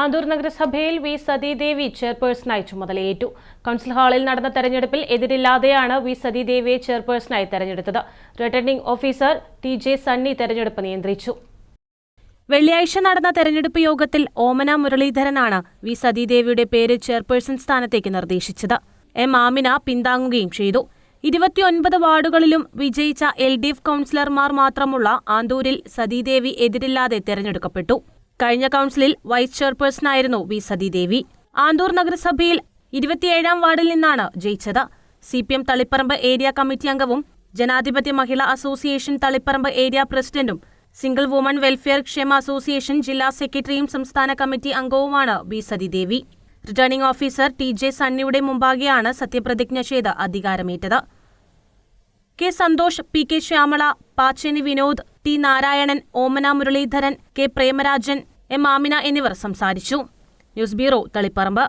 ആന്തൂർ നഗരസഭയിൽ വി സതീദേവി ചെയർപേഴ്സണായി ചുമതലയേറ്റു. കൗൺസിൽ ഹാളിൽ നടന്ന തെരഞ്ഞെടുപ്പിൽ എതിരില്ലാതെയാണ് വി സതീദേവിയെ ചെയർപേഴ്സണായി തെരഞ്ഞെടുത്തത്. Returning officer T J Sunny തെരഞ്ഞെടുപ്പ് നിയന്ത്രിച്ചു. വെള്ളിയാഴ്ച നടന്ന തെരഞ്ഞെടുപ്പ് യോഗത്തിൽ ഓമന മുരളീധരനാണ് വി സതീദേവിയുടെ പേര് ചെയർപേഴ്സൺ സ്ഥാനത്തേക്ക് നിർദ്ദേശിച്ചത്. എം ആമിന പിന്താങ്ങുകയും ചെയ്തു. ഇരുപത്തിയൊൻപത് വാർഡുകളിലും വിജയിച്ച എൽ ഡി എഫ് കൗൺസിലർമാർ മാത്രമുള്ള ആന്തൂരിൽ സതീദേവി എതിരില്ലാതെ തെരഞ്ഞെടുക്കപ്പെട്ടു. കഴിഞ്ഞ കൗൺസിലിൽ വൈസ് ചെയർപേഴ്സണായിരുന്നു വി സതീദേവി. ആന്തൂർ നഗരസഭയിൽ ഇരുപത്തിയേഴാം വാർഡിൽ നിന്നാണ് ജയിച്ചത്. C P M Taliparamba area committee അംഗവും ജനാധിപത്യ മഹിളാ അസോസിയേഷൻ തളിപ്പറമ്പ് ഏരിയ പ്രസിഡന്റും സിംഗിൾ വുമൺ വെൽഫെയർ ക്ഷേമ അസോസിയേഷൻ ജില്ലാ സെക്രട്ടറിയും സംസ്ഥാന committee അംഗവുമാണ് B Sathidevi. Returning officer T J സണ്ണിയുടെ മുമ്പാകെയാണ് സത്യപ്രതിജ്ഞ ചെയ്ത് അധികാരമേറ്റത്. K Santhosh P K Shyamala Pacheni Vinod T Narayanan Omana Muraleedharan K Premarajan M Amina എന്നിവർ സംസാരിച്ചു. News bureau Taliparamba.